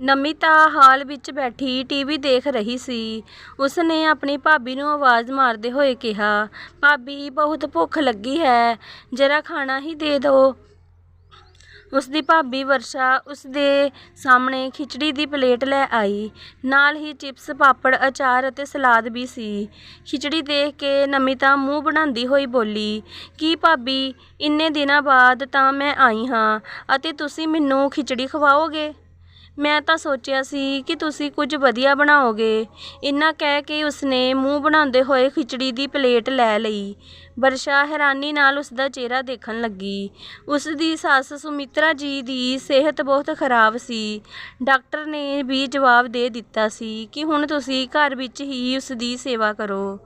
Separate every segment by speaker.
Speaker 1: ਨਮਿਤਾ ਹਾਲ ਵਿੱਚ ਬੈਠੀ ਟੀਵੀ ਦੇਖ ਰਹੀ ਸੀ। ਉਸ ਨੇ ਆਪਣੀ ਭਾਬੀ ਨੂੰ ਆਵਾਜ਼ ਮਾਰਦੇ ਹੋਏ ਕਿਹਾ, ਭਾਬੀ, ਬਹੁਤ ਭੁੱਖ ਲੱਗੀ ਹੈ, ਜਰਾ ਖਾਣਾ ਹੀ ਦੇ ਦਿਓ ਉਸਦੀ ਭਾਬੀ ਵਰਸ਼ਾ ਉਸਦੇ ਸਾਹਮਣੇ ਖਿਚੜੀ ਦੀ ਪਲੇਟ ਲੈ ਆਈ। ਨਾਲ ਹੀ ਚਿਪਸ, ਪਾਪੜ, ਅਚਾਰ ਅਤੇ ਸਲਾਦ ਵੀ ਸੀ। ਖਿਚੜੀ ਦੇਖ ਕੇ ਨਮਿਤਾ ਮੂੰਹ ਬਣਾਉਂਦੀ ਹੋਈ ਬੋਲੀ, ਕੀ ਭਾਬੀ, ਇੰਨੇ ਦਿਨਾਂ ਬਾਅਦ ਤਾਂ ਮੈਂ ਆਈ ਹਾਂ, ਅਤੇ ਤੁਸੀਂ ਮੈਨੂੰ ਖਿਚੜੀ ਖਵਾਓਗੇ? ਮੈਂ ਤਾਂ ਸੋਚਿਆ ਸੀ ਕਿ ਤੁਸੀਂ ਕੁਝ ਵਧੀਆ ਬਣਾਓਗੇ। ਇੰਨਾ ਕਹਿ ਕੇ ਉਸਨੇ ਮੂੰਹ ਬਣਾਉਂਦੇ ਹੋਏ ਖਿਚੜੀ ਦੀ ਪਲੇਟ ਲੈ ਲਈ। ਵਰਸ਼ਾ ਹੈਰਾਨੀ ਨਾਲ ਉਸਦਾ ਚਿਹਰਾ ਦੇਖਣ ਲੱਗੀ। ਉਸ ਦੀ ਸੱਸ ਸੁਮਿਤਰਾ ਜੀ ਦੀ ਸਿਹਤ ਬਹੁਤ ਖਰਾਬ ਸੀ। ਡਾਕਟਰ ਨੇ ਵੀ ਜਵਾਬ ਦੇ ਦਿੱਤਾ ਸੀ ਕਿ ਹੁਣ ਤੁਸੀਂ ਘਰ ਵਿੱਚ ਹੀ ਉਸ ਦੀ ਸੇਵਾ ਕਰੋ।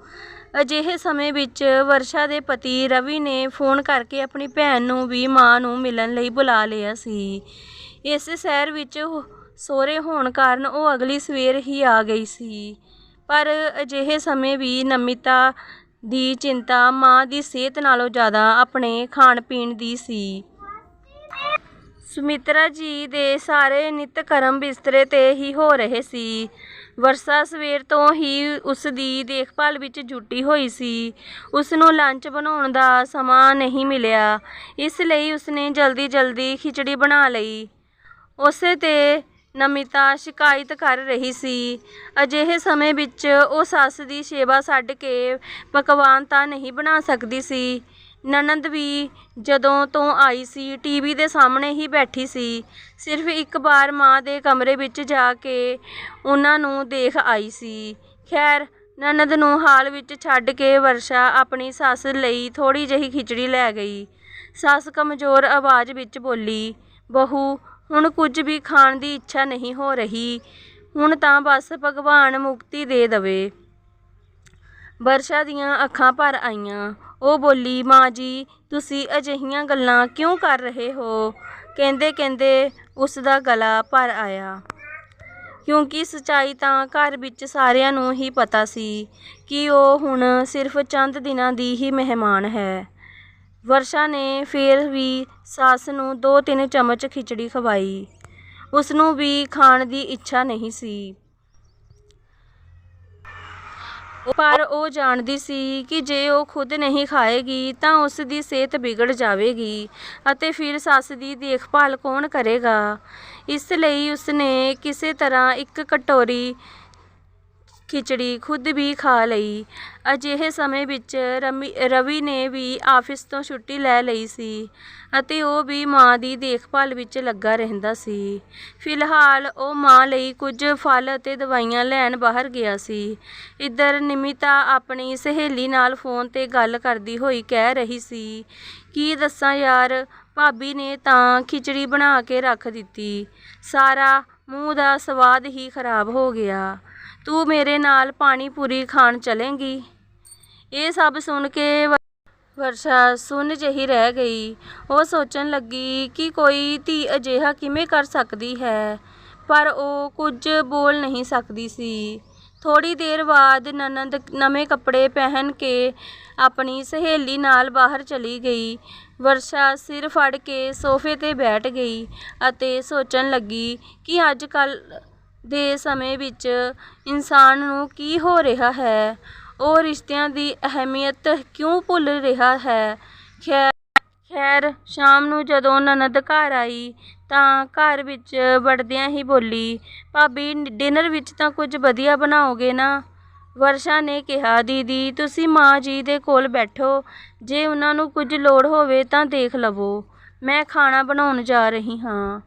Speaker 1: ਅਜਿਹੇ ਸਮੇਂ ਵਿੱਚ ਵਰਸ਼ਾ ਦੇ ਪਤੀ ਰਵੀ ਨੇ ਫੋਨ ਕਰਕੇ ਆਪਣੀ ਭੈਣ ਨੂੰ ਵੀ ਮਾਂ ਨੂੰ ਮਿਲਣ ਲਈ ਬੁਲਾ ਲਿਆ ਸੀ। ਇਸ ਸ਼ਹਿਰ ਵਿੱਚ ਸੋਹਰੇ ਹੋਣ ਕਾਰਨ ਉਹ ਅਗਲੀ ਸਵੇਰ ਹੀ ਆ ਗਈ ਸੀ। ਪਰ ਅਜਿਹੇ ਸਮੇਂ ਵੀ ਨਮਿਤਾ ਦੀ ਚਿੰਤਾ ਮਾਂ ਦੀ ਸਿਹਤ ਨਾਲੋਂ ਜ਼ਿਆਦਾ ਆਪਣੇ ਖਾਣ ਪੀਣ ਦੀ ਸੀ। ਸੁਮਿਤਰਾ ਜੀ ਦੇ ਸਾਰੇ ਨਿਤ ਕਰਮ ਬਿਸਤਰੇ ਤੇ ਹੀ ਹੋ ਰਹੇ ਸੀ। ਵਰਸਾ ਸਵੇਰ ਤੋਂ ਹੀ ਉਸ ਦੀ ਦੇਖਭਾਲ ਵਿੱਚ ਜੁਟੀ ਹੋਈ ਸੀ। ਉਸ ਨੂੰ ਲੰਚ ਬਣਾਉਣ ਦਾ ਸਮਾਂ ਨਹੀਂ ਮਿਲਿਆ। ਇਸ ਲਈ ਉਸਨੇ ਜਲਦੀ ਜਲਦੀ ਖਿਚੜੀ ਬਣਾ ਲਈ। ਉਸੇ ਤੇ ਨਮਿਤਾ ਸ਼ਿਕਾਇਤ ਕਰ ਰਹੀ ਸੀ। ਅਜਿਹੇ ਸਮੇਂ ਵਿੱਚ ਉਹ ਸੱਸ ਦੀ ਸੇਵਾ ਛੱਡ ਕੇ ਪਕਵਾਨ ਤਾਂ ਨਹੀਂ ਬਣਾ ਸਕਦੀ ਸੀ। ਨਨਦ ਵੀ ਜਦੋਂ ਤੋਂ ਆਈ ਸੀ, ਟੀਵੀ ਦੇ ਸਾਹਮਣੇ ਹੀ ਬੈਠੀ ਸੀ। ਸਿਰਫ ਇੱਕ ਵਾਰ ਮਾਂ ਦੇ ਕਮਰੇ ਵਿੱਚ ਜਾ ਕੇ ਉਹਨਾਂ ਨੂੰ ਦੇਖ ਆਈ ਸੀ। ਖੈਰ ਨਨਦ ਨੂੰ ਹਾਲ ਵਿੱਚ ਛੱਡ ਕੇ ਵਰਸ਼ਾ ਆਪਣੀ ਸੱਸ ਲਈ ਥੋੜ੍ਹੀ ਜਿਹੀ ਖਿਚੜੀ ਲੈ ਗਈ। ਸੱਸ ਕਮਜ਼ੋਰ ਆਵਾਜ਼ ਵਿੱਚ ਬੋਲੀ, ਬਹੂ ਹੁਣ ਕੁਝ ਵੀ ਖਾਣ ਦੀ ਇੱਛਾ ਨਹੀਂ ਹੋ ਰਹੀ। ਹੁਣ ਤਾਂ ਬਸ ਭਗਵਾਨ ਮੁਕਤੀ ਦੇ ਦਵੇ। ਵਰਸ਼ਾ ਦੀਆਂ ਅੱਖਾਂ ਭਰ ਆਈਆਂ। ਉਹ ਬੋਲੀ, ਮਾਂ ਜੀ, ਤੁਸੀਂ ਅਜਿਹੀਆਂ ਗੱਲਾਂ ਕਿਉਂ ਕਰ ਰਹੇ ਹੋ? ਕਹਿੰਦੇ ਕਹਿੰਦੇ ਉਸ ਦਾ ਗਲਾ ਭਰ ਆਇਆ। ਕਿਉਂਕਿ ਸਚਾਈ ਤਾਂ ਘਰ ਵਿੱਚ ਸਾਰਿਆਂ ਨੂੰ ਹੀ ਪਤਾ ਸੀ ਕਿ ਉਹ ਹੁਣ ਸਿਰਫ ਚੰਦ ਦਿਨਾਂ ਦੀ ਹੀ ਮਹਿਮਾਨ ਹੈ। ਵਰਸ਼ਾ ਨੇ ਫਿਰ ਵੀ ਸੱਸ ਨੂੰ ਦੋ ਤਿੰਨ ਚਮਚ ਖਿਚੜੀ ਖਵਾਈ। ਉਸ ਨੂੰ ਵੀ ਖਾਣ ਦੀ ਇੱਛਾ ਨਹੀਂ ਸੀ। ਪਰ ਉਹ ਜਾਣਦੀ ਸੀ ਕਿ ਜੇ ਉਹ ਖੁਦ ਨਹੀਂ ਖਾਏਗੀ ਤਾਂ ਉਸ ਦੀ ਸਿਹਤ ਵਿਗੜ ਜਾਵੇਗੀ ਅਤੇ ਫਿਰ ਸੱਸ ਦੀ ਦੇਖਭਾਲ ਕੌਣ ਕਰੇਗਾ? ਇਸ ਲਈ ਉਸਨੇ ਕਿਸੇ ਤਰ੍ਹਾਂ ਇੱਕ ਕਟੋਰੀ ਖਿਚੜੀ ਖੁਦ ਵੀ ਖਾ ਲਈ। ਅਜਿਹੇ ਸਮੇਂ ਵਿੱਚ ਰਮੀ, ਰਵੀ ਨੇ ਵੀ ਆਫਿਸ ਤੋਂ ਛੁੱਟੀ ਲੈ ਲਈ ਸੀ ਅਤੇ ਉਹ ਵੀ ਮਾਂ ਦੀ ਦੇਖਭਾਲ ਵਿੱਚ ਲੱਗਾ ਰਹਿੰਦਾ ਸੀ। ਫਿਲਹਾਲ ਉਹ ਮਾਂ ਲਈ ਕੁਝ ਫਲ ਅਤੇ ਦਵਾਈਆਂ ਲੈਣ ਬਾਹਰ ਗਿਆ ਸੀ। ਇੱਧਰ ਨਿਮਿਤਾ ਆਪਣੀ ਸਹੇਲੀ ਨਾਲ ਫੋਨ ਤੇ ਗੱਲ ਕਰਦੀ ਹੋਈ ਕਹਿ ਰਹੀ ਸੀ, ਕੀ ਦੱਸਾਂ ਯਾਰ, ਭਾਬੀ ਨੇ ਤਾਂ ਖਿਚੜੀ ਬਣਾ ਕੇ ਰੱਖ ਦਿੱਤੀ। ਸਾਰਾ ਮੂੰਹ ਦਾ ਸਵਾਦ ਹੀ ਖਰਾਬ ਹੋ ਗਿਆ। ਤੂੰ ਮੇਰੇ ਨਾਲ ਪਾਣੀ ਪੂਰੀ ਖਾਣ ਚਲੇਂਗੀ। ਇਹ ਸਭ ਸੁਣ ਕੇ ਵਰਸ਼ਾ ਸੁੰਨ ਜਿਹੀ ਰਹਿ ਗਈ। ਉਹ ਸੋਚਣ ਲੱਗੀ ਕਿ ਕੋਈ ਧੀ ਅਜਿਹਾ ਕਿਵੇਂ ਕਰ ਸਕਦੀ ਹੈ, ਪਰ ਉਹ ਕੁਝ ਬੋਲ ਨਹੀਂ ਸਕਦੀ ਸੀ। ਥੋੜੀ ਦੇਰ ਬਾਅਦ ਨਨੰਦ ਨਵੇਂ ਕੱਪੜੇ ਪਹਿਨ ਕੇ ਆਪਣੀ ਸਹੇਲੀ ਨਾਲ ਬਾਹਰ ਚਲੀ ਗਈ। ਵਰਸ਼ਾ ਸਿਰ ਫੜ ਕੇ ਸੋਫੇ ਤੇ ਬੈਠ ਗਈ ਅਤੇ ਸੋਚਣ ਲੱਗੀ ਕਿ ਅੱਜ ਕੱਲ ਦੇ ਸਮੇਂ ਵਿੱਚ ਇਨਸਾਨ ਨੂੰ ਕੀ ਹੋ ਰਿਹਾ ਹੈ? ਉਹ ਰਿਸ਼ਤਿਆਂ ਦੀ ਅਹਿਮੀਅਤ ਕਿਉਂ ਭੁੱਲ ਰਿਹਾ ਹੈ? ਖੈਰ ਖੈਰ, ਸ਼ਾਮ ਨੂੰ ਜਦੋਂ ਨਨਦ ਘਰ ਆਈ ਤਾਂ ਘਰ ਵਿੱਚ ਵੜਦਿਆਂ ਹੀ ਬੋਲੀ, ਭਾਬੀ, ਡਿਨਰ ਵਿੱਚ ਤਾਂ ਕੁਝ ਵਧੀਆ ਬਣਾਓਗੇ ਨਾ? ਵਰਸ਼ਾ ਨੇ ਕਿਹਾ, ਦੀਦੀ, ਤੁਸੀਂ ਮਾਂ ਜੀ ਦੇ ਕੋਲ ਬੈਠੋ। ਜੇ ਉਹਨਾਂ ਨੂੰ ਕੁਝ ਲੋੜ ਹੋਵੇ ਤਾਂ ਦੇਖ ਲਵੋ। ਮੈਂ ਖਾਣਾ ਬਣਾਉਣ ਜਾ ਰਹੀ ਹਾਂ।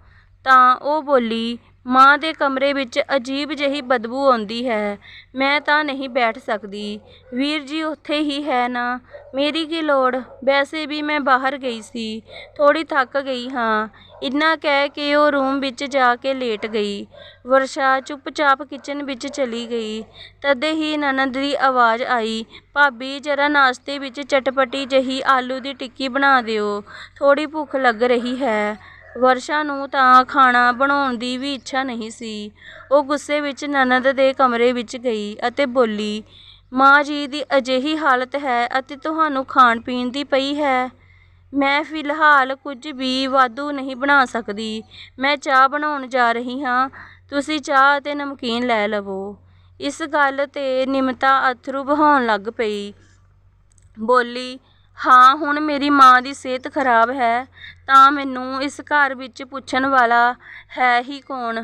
Speaker 1: ਤਾਂ ਉਹ ਬੋਲੀ ਮਾਂ ਦੇ ਕਮਰੇ ਵਿੱਚ ਅਜੀਬ ਜਿਹੀ ਬਦਬੂ ਆਉਂਦੀ ਹੈ। ਮੈਂ ਤਾਂ ਨਹੀਂ ਬੈਠ ਸਕਦੀ। ਵੀਰ ਜੀ, ਉੱਥੇ ਹੀ ਹੈ ਨਾ। ਮੇਰੀ ਕੀ ਲੋੜ? ਵੈਸੇ ਵੀ ਮੈਂ ਬਾਹਰ ਗਈ ਸੀ। ਥੋੜੀ ਥੱਕ ਗਈ ਹਾਂ। ਇੰਨਾ ਕਹਿ ਕੇ ਉਹ ਰੂਮ ਵਿੱਚ ਜਾ ਕੇ ਲੇਟ ਗਈ। ਵਰਸ਼ਾ ਚੁੱਪਚਾਪ ਕਿਚਨ ਵਿੱਚ ਚਲੀ ਗਈ। ਤਦੇ ਹੀ ਨਨਦ ਦੀ ਆਵਾਜ਼ ਆਈ, ਭਾਬੀ, ਜਰਾ ਨਾਸ਼ਤੇ ਵਿੱਚ ਚਟਪਟੀ ਜਹੀ ਆਲੂ ਦੀ ਟਿੱਕੀ ਬਣਾ ਦਿਓ। ਥੋੜੀ ਭੁੱਖ ਲੱਗ ਰਹੀ ਹੈ। ਵਰਸ਼ਾ ਨੂੰ ਤਾਂ ਖਾਣਾ ਬਣਾਉਣ ਦੀ ਵੀ ਇੱਛਾ ਨਹੀਂ ਸੀ। ਉਹ ਗੁੱਸੇ ਵਿੱਚ ਨਨਦ ਦੇ ਕਮਰੇ ਵਿੱਚ ਗਈ ਅਤੇ ਬੋਲੀ, ਮਾਂ ਜੀ, ਦੀ ਅਜਿਹੀ ਹਾਲਤ ਹੈ ਅਤੇ ਤੁਹਾਨੂੰ ਖਾਣ ਪੀਣ ਦੀ ਪਈ ਹੈ। ਮੈਂ ਫਿਲਹਾਲ ਕੁਝ ਵੀ ਵਾਧੂ ਨਹੀਂ ਬਣਾ ਸਕਦੀ। ਮੈਂ ਚਾਹ ਬਣਾਉਣ ਜਾ ਰਹੀ ਹਾਂ। ਤੁਸੀਂ ਚਾਹ ਅਤੇ ਨਮਕੀਨ ਲੈ ਲਵੋ। ਇਸ ਗੱਲ ਤੇ ਨਿਮਤਾ ਅਥਰੂ ਬਹਾਉਣ ਲੱਗ ਪਈ। ਬੋਲੀ ਹਾਂ, ਹੁਣ ਮੇਰੀ ਮਾਂ ਦੀ ਸਿਹਤ ਖਰਾਬ ਹੈ, ਤਾਂ ਮੈਨੂੰ ਇਸ ਘਰ ਵਿੱਚ ਪੁੱਛਣ ਵਾਲਾ ਹੈ ਹੀ ਕੌਣ?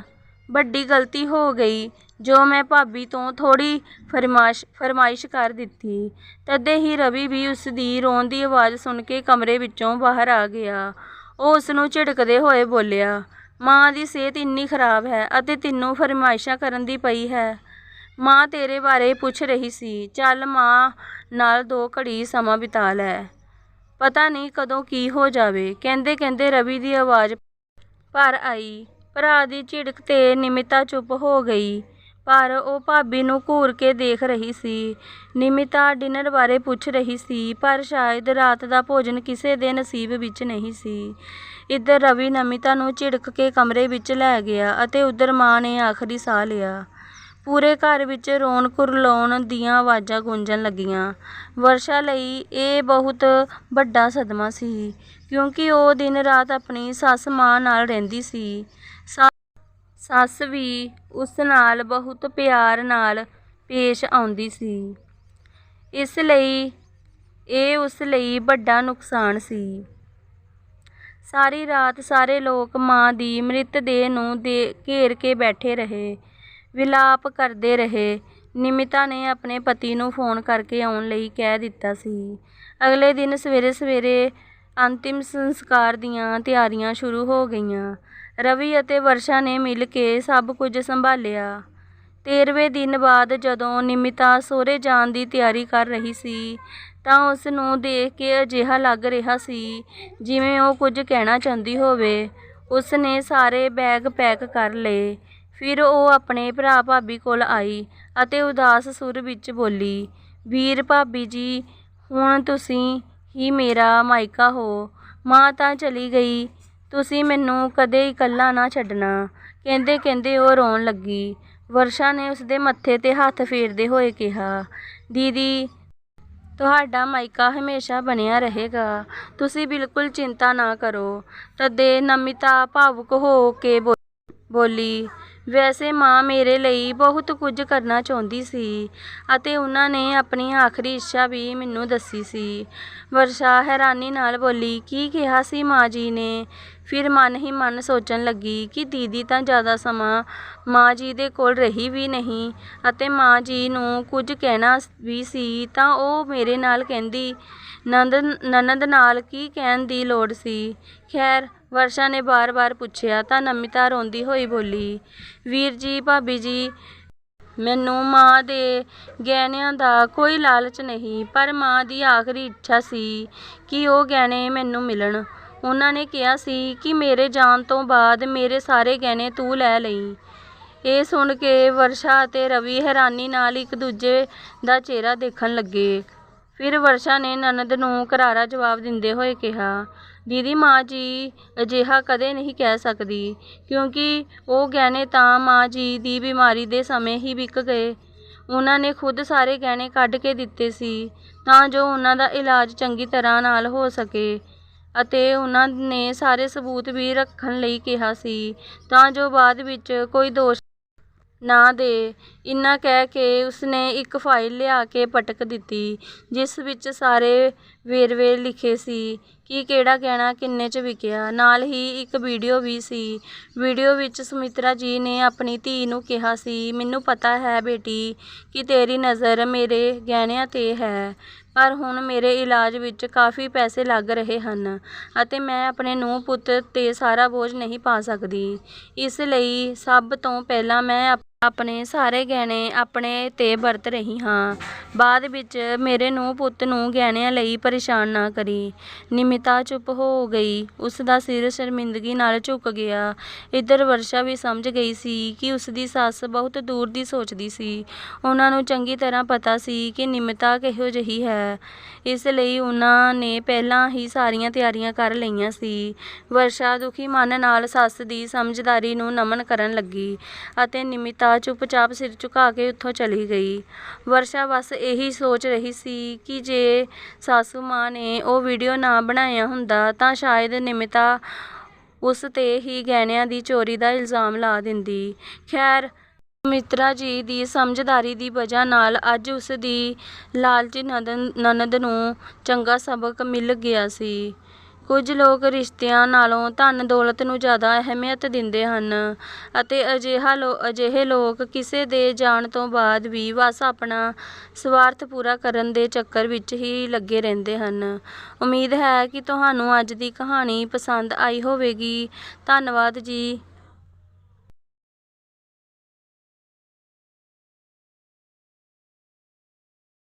Speaker 1: ਵੱਡੀ ਗਲਤੀ ਹੋ ਗਈ, ਜੋ ਮੈਂ ਭਾਬੀ ਤੋਂ ਥੋੜੀ ਫਰਮਾਇਸ਼ ਫਰਮਾਇਸ਼ ਕਰ ਦਿੱਤੀ। ਤਦੇ ਹੀ ਰਵੀ ਵੀ ਉਸ ਦੀ ਰੋਣ ਦੀ ਆਵਾਜ਼ ਸੁਣ ਕੇ ਕਮਰੇ ਵਿੱਚੋਂ ਬਾਹਰ ਆ ਗਿਆ। ਉਹ ਉਸ ਨੂੰ ਝਿੜਕਦੇ ਹੋਏ ਬੋਲਿਆ, ਮਾਂ ਦੀ ਸਿਹਤ ਇੰਨੀ ਖਰਾਬ ਹੈ ਅਤੇ ਤੈਨੂੰ ਫਰਮਾਇਸ਼ਾਂ ਕਰਨ ਦੀ ਪਈ ਹੈ। ਮਾਂ ਤੇਰੇ ਬਾਰੇ ਪੁੱਛ ਰਹੀ ਸੀ। ਚੱਲ ਮਾਂ ਨਾਲ ਦੋ ਘੜੀ ਸਮਾਂ ਬਿਤਾ ਲੈ। ਪਤਾ ਨਹੀਂ ਕਦੋਂ ਕੀ ਹੋ ਜਾਵੇ। ਕਹਿੰਦੇ ਕਹਿੰਦੇ ਰਵੀ ਦੀ ਆਵਾਜ਼ ਭਰ ਆਈ। ਭਰਾ ਦੀ ਝਿੜਕ ਤੇ ਨਿਮਿਤਾ ਚੁੱਪ ਹੋ ਗਈ। ਪਰ ਉਹ ਭਾਬੀ ਨੂੰ ਘੂਰ ਕੇ ਦੇਖ ਰਹੀ ਸੀ। ਨਿਮਿਤਾ ਡਿਨਰ ਬਾਰੇ ਪੁੱਛ ਰਹੀ ਸੀ, ਪਰ ਸ਼ਾਇਦ ਰਾਤ ਦਾ ਭੋਜਨ ਕਿਸੇ ਦੇ ਨਸੀਬ ਵਿੱਚ ਨਹੀਂ ਸੀ। ਇੱਧਰ ਰਵੀ ਨਮਿਤਾ ਨੂੰ ਝਿੜਕ ਕੇ ਕਮਰੇ ਵਿੱਚ ਲੈ ਗਿਆ ਅਤੇ ਉੱਧਰ ਮਾਂ ਨੇ ਆਖਰੀ ਸਾਹ ਲਿਆ। ਪੂਰੇ ਘਰ ਵਿੱਚ ਰੋਣ ਕੁਰਲਾਉਣ ਦੀਆਂ ਆਵਾਜ਼ਾਂ ਗੂੰਜਣ ਲੱਗੀਆਂ। ਵਰਸ਼ਾ ਲਈ ਇਹ ਬਹੁਤ ਵੱਡਾ ਸਦਮਾ ਸੀ, ਕਿਉਂਕਿ ਉਹ ਦਿਨ ਰਾਤ ਆਪਣੀ ਸੱਸ ਮਾਂ ਨਾਲ ਰਹਿੰਦੀ ਸੀ। ਸੱਸ ਵੀ ਉਸ ਨਾਲ ਬਹੁਤ ਪਿਆਰ ਨਾਲ ਪੇਸ਼ ਆਉਂਦੀ ਸੀ। ਇਸ ਲਈ, ਇਹ ਉਸ ਲਈ ਵੱਡਾ ਨੁਕਸਾਨ ਸੀ। ਸਾਰੀ ਰਾਤ ਸਾਰੇ ਲੋਕ ਮਾਂ ਦੀ ਮ੍ਰਿਤ ਦੇਹ ਨੂੰ ਦੇ ਘੇਰ ਕੇ ਬੈਠੇ ਰਹੇ। ਵਿਲਾਪ ਕਰਦੇ ਰਹੇ। ਨਿਮਿਤਾ ਨੇ ਆਪਣੇ ਪਤੀ ਨੂੰ ਫੋਨ ਕਰਕੇ ਆਉਣ ਲਈ ਕਹਿ ਦਿੱਤਾ ਸੀ। ਅਗਲੇ ਦਿਨ ਸਵੇਰੇ ਸਵੇਰੇ ਅੰਤਿਮ ਸੰਸਕਾਰ ਦੀਆਂ ਤਿਆਰੀਆਂ ਸ਼ੁਰੂ ਹੋ ਗਈਆਂ। ਰਵੀ ਅਤੇ ਵਰਸ਼ਾ ਨੇ ਮਿਲ ਕੇ ਸਭ ਕੁਝ ਸੰਭਾਲਿਆ। ਤੇਰਵੇਂ ਦਿਨ ਬਾਅਦ ਜਦੋਂ ਨਿਮਿਤਾ ਸਹੁਰੇ ਜਾਣ ਦੀ ਤਿਆਰੀ ਕਰ ਰਹੀ ਸੀ, ਤਾਂ ਉਸ ਨੂੰ ਦੇਖ ਕੇ ਅਜਿਹਾ ਲੱਗ ਰਿਹਾ ਸੀ ਜਿਵੇਂ ਉਹ ਕੁਝ ਕਹਿਣਾ ਚਾਹੁੰਦੀ ਹੋਵੇ। ਉਸ ਨੇ ਸਾਰੇ ਬੈਗ ਪੈਕ ਕਰ ਲਏ। ਫਿਰ ਉਹ ਆਪਣੇ ਭਰਾ ਭਾਬੀ ਕੋਲ ਆਈ ਅਤੇ ਉਦਾਸ ਸੁਰ ਵਿੱਚ ਬੋਲੀ, ਵੀਰ ਭਾਬੀ ਜੀ, ਹੁਣ ਤੁਸੀਂ ਹੀ ਮੇਰਾ ਮਾਇਕਾ ਹੋ। ਮਾਂ ਤਾਂ ਚਲੀ ਗਈ। ਤੁਸੀਂ ਮੈਨੂੰ ਕਦੇ ਇਕੱਲਾ ਨਾ ਛੱਡਣਾ। ਕਹਿੰਦੇ ਕਹਿੰਦੇ ਉਹ ਰੋਣ ਲੱਗੀ। ਵਰਸ਼ਾ ਨੇ ਉਸਦੇ ਮੱਥੇ ਤੇ ਹੱਥ ਫੇਰਦੇ ਹੋਏ ਕਿਹਾ, ਦੀਦੀ, ਤੁਹਾਡਾ ਮਾਇਕਾ ਹਮੇਸ਼ਾ ਬਣਿਆ ਰਹੇਗਾ। ਤੁਸੀਂ ਬਿਲਕੁਲ ਚਿੰਤਾ ਨਾ ਕਰੋ। ਤਦੇ ਨਮਿਤਾ ਭਾਵੁਕ ਹੋ ਕੇ ਬੋ- ਬੋਲੀ ਵੈਸੇ ਮਾਂ ਮੇਰੇ ਲਈ ਬਹੁਤ ਕੁਝ ਕਰਨਾ ਚਾਹੁੰਦੀ ਸੀ ਅਤੇ ਉਹਨਾਂ ਨੇ ਆਪਣੀ ਆਖਰੀ ਇੱਛਾ ਵੀ ਮੈਨੂੰ ਦੱਸੀ ਸੀ। ਵਰਸ਼ਾ ਹੈਰਾਨੀ ਨਾਲ ਬੋਲੀ, ਕੀ ਕਿਹਾ ਸੀ ਮਾਂ ਜੀ ਨੇ? ਫਿਰ ਮਨ ਹੀ ਮਨ ਸੋਚਣ ਲੱਗੀ ਕਿ ਦੀਦੀ ਤਾਂ ਜ਼ਿਆਦਾ ਸਮਾਂ ਮਾਂ ਜੀ ਦੇ ਕੋਲ ਰਹੀ ਵੀ ਨਹੀਂ ਅਤੇ ਮਾਂ ਜੀ ਨੂੰ ਕੁਝ ਕਹਿਣਾ ਵੀ ਸੀ ਤਾਂ ਉਹ ਮੇਰੇ ਨਾਲ ਕਹਿੰਦੀ, ਨੰਦ, ਨਨਦ ਨਾਲ ਕੀ ਕਹਿਣ ਦੀ ਲੋੜ ਸੀ? ਖੈਰ, ਵਰਸ਼ਾ ਨੇ ਬਾਰ-ਬਾਰ ਪੁੱਛਿਆ ਤਾਂ ਨਮਿਤਾ ਰੋਂਦੀ ਹੋਈ ਬੋਲੀ, ਵੀਰ ਜੀ, ਭਾਬੀ ਜੀ, ਮੈਨੂੰ ਮਾਂ ਦੇ ਗਹਿਣਿਆਂ ਦਾ ਕੋਈ ਲਾਲਚ ਨਹੀਂ, ਪਰ ਮਾਂ ਦੀ ਆਖਰੀ ਇੱਛਾ ਸੀ ਕਿ ਉਹ ਗਹਿਣੇ ਮੈਨੂੰ ਮਿਲਣ। ਉਹਨਾਂ ਨੇ ਕਿਹਾ ਸੀ ਕਿ ਮੇਰੇ ਜਾਣ ਤੋਂ ਬਾਅਦ ਮੇਰੇ ਸਾਰੇ ਗਹਿਣੇ ਤੂੰ ਲੈ ਲਈ। ਇਹ ਸੁਣ ਕੇ ਵਰਸ਼ਾ ਅਤੇ ਰਵੀ ਹੈਰਾਨੀ ਨਾਲ ਇੱਕ ਦੂਜੇ ਦਾ ਚਿਹਰਾ ਦੇਖਣ ਲੱਗੇ। ਫਿਰ ਵਰਸ਼ਾ ਨੇ ਨਨਦ ਨੂੰ ਕਰਾਰਾ ਜਵਾਬ ਦਿੰਦੇ ਹੋਏ ਕਿਹਾ, ਦੀਦੀ, ਮਾਂ ਜੀ ਅਜਿਹਾ ਕਦੇ ਨਹੀਂ ਕਹਿ ਸਕਦੀ, ਕਿਉਂਕਿ ਉਹ ਗਹਿਣੇ ਤਾਂ ਮਾਂ ਜੀ ਦੀ ਬਿਮਾਰੀ ਦੇ ਸਮੇਂ ਹੀ ਵਿਕ ਗਏ। ਉਹਨਾਂ ਨੇ ਖੁਦ ਸਾਰੇ ਗਹਿਣੇ ਕੱਢ ਕੇ ਦਿੱਤੇ ਸੀ, ਤਾਂ ਜੋ ਉਹਨਾਂ ਦਾ ਇਲਾਜ ਚੰਗੀ ਤਰ੍ਹਾਂ ਨਾਲ ਹੋ ਸਕੇ। ਅਤੇ ਉਹਨਾਂ ਨੇ ਸਾਰੇ ਸਬੂਤ ਵੀ ਰੱਖਣ ਲਈ ਕਿਹਾ ਸੀ। ਤਾਂ ਜੋ ਬਾਅਦ ਵਿੱਚ ਕੋਈ ਦੋਸ਼ ਨਾ ਦੇ, ਇੰਨਾ ਕਹਿ ਕੇ ਉਸਨੇ ਇੱਕ ਫਾਈਲ ਲਿਆ ਕੇ ਪਟਕ ਦਿੱਤੀ, ਜਿਸ ਵਿੱਚ ਸਾਰੇ ਵੇਰਵੇ ਲਿਖੇ ਸੀ। ਕਿ ਕਿਹੜਾ ਗਹਿਣਾ ਕਿੰਨੇ 'ਚ ਵਿਕਿਆ। ਨਾਲ ਹੀ ਇੱਕ ਵੀਡੀਓ ਵੀ ਸੀ। ਵੀਡੀਓ ਵਿੱਚ ਸੁਮਿਤਰਾ ਜੀ ਨੇ ਆਪਣੀ ਧੀ ਨੂੰ ਕਿਹਾ ਸੀ, ਮੈਨੂੰ ਪਤਾ ਹੈ ਬੇਟੀ ਕਿ ਤੇਰੀ ਨਜ਼ਰ ਮੇਰੇ ਗਹਿਣਿਆਂ ਤੇ ਹੈ, ਪਰ ਹੁਣ ਮੇਰੇ ਇਲਾਜ ਵਿੱਚ ਕਾਫੀ ਪੈਸੇ ਲੱਗ ਰਹੇ ਹਨ ਅਤੇ ਮੈਂ ਆਪਣੇ ਨੂੰਹ ਪੁੱਤ ਤੇ ਸਾਰਾ ਬੋਝ ਨਹੀਂ ਪਾ ਸਕਦੀ। ਇਸ ਲਈ ਸਭ ਤੋਂ ਪਹਿਲਾਂ ਮੈਂ ਆਪਣੇ ਸਾਰੇ ਗਹਿਣੇ ਆਪਣੇ ਤੇ ਵਰਤ ਰਹੀ ਹਾਂ। ਬਾਅਦ ਵਿੱਚ ਮੇਰੇ ਨੂੰ ਪੁੱਤ ਨੂੰ ਗਹਿਣਿਆਂ ਲਈ ਪਰੇਸ਼ਾਨ ਨਾ ਕਰੀ। ਨਿਮਿਤਾ ਚੁੱਪ ਹੋ ਗਈ। ਉਸ ਦਾ ਸਿਰ ਸ਼ਰਮਿੰਦਗੀ ਨਾਲ ਝੁਕ ਗਿਆ। ਇੱਧਰ ਵਰਸ਼ਾ ਵੀ ਸਮਝ ਗਈ ਸੀ ਕਿ ਉਸ ਦੀ ਸੱਸ ਬਹੁਤ ਦੂਰ ਦੀ ਸੋਚਦੀ ਸੀ। ਉਹਨਾਂ ਨੂੰ ਚੰਗੀ ਤਰ੍ਹਾਂ ਪਤਾ ਸੀ ਕਿ ਨਿਮਿਤਾ ਕਿਹੋ ਜਿਹੀ ਹੈ। ਇਸ ਲਈ ਉਹਨਾਂ ਨੇ ਪਹਿਲਾਂ ਹੀ ਸਾਰੀਆਂ ਤਿਆਰੀਆਂ ਕਰ ਲਈਆਂ ਸੀ। ਵਰਸ਼ਾ ਦੁਖੀ ਮਨ ਨਾਲ ਸੱਸ ਦੀ ਸਮਝਦਾਰੀ ਨੂੰ ਨਮਨ ਕਰਨ ਲੱਗੀ ਅਤੇ ਨਿਮਿਤਾ ਚੁੱਪਚਾਪ ਸਿਰ ਝੁਕਾ ਕੇ ਉੱਥੋਂ ਚਲੀ ਗਈ ਵਰਸ਼ਾ ਬਸ ਇਹੀ ਸੋਚ ਰਹੀ ਸੀ ਕਿ ਜੇ ਸਾਸੂ ਮਾਂ ਨੇ ਉਹ ਵੀਡੀਓ ਨਾ ਬਣਾਇਆ ਹੁੰਦਾ ਤਾਂ ਸ਼ਾਇਦ ਨਿਮਿਤਾ ਉਸ ਤੇ ਹੀ ਗਹਿਣਿਆਂ ਦੀ ਚੋਰੀ ਦਾ ਇਲਜ਼ਾਮ ਲਾ ਦਿੰਦੀ। ਖੈਰ ਸੁਮਿਤਰਾ ਜੀ ਦੀ ਸਮਝਦਾਰੀ ਦੀ ਵਜ੍ਹਾ ਨਾਲ ਅੱਜ ਉਸ ਦੀ ਲਾਲਚੀ ਨਣਦ ਨੂੰ ਚੰਗਾ ਸਬਕ ਮਿਲ ਗਿਆ ਸੀ। ਕੁਝ ਲੋਕ ਰਿਸ਼ਤਿਆਂ ਨਾਲੋਂ ਧਨ ਦੌਲਤ ਨੂੰ ਜ਼ਿਆਦਾ ਅਹਿਮੀਅਤ ਦਿੰਦੇ ਹਨ ਅਤੇ ਅਜਿਹਾ ਲੋ, ਅਜਿਹੇ ਲੋਕ ਕਿਸੇ ਦੇ ਜਾਣ ਤੋਂ ਬਾਅਦ ਵੀ ਬਸ ਆਪਣਾ ਸਵਾਰਥ ਪੂਰਾ ਕਰਨ ਦੇ ਚੱਕਰ ਵਿੱਚ ਹੀ ਲੱਗੇ ਰਹਿੰਦੇ ਹਨ। ਉਮੀਦ ਹੈ ਕਿ ਤੁਹਾਨੂੰ ਅੱਜ ਦੀ ਕਹਾਣੀ ਪਸੰਦ ਆਈ ਹੋਵੇਗੀ। ਧੰਨਵਾਦ ਜੀ।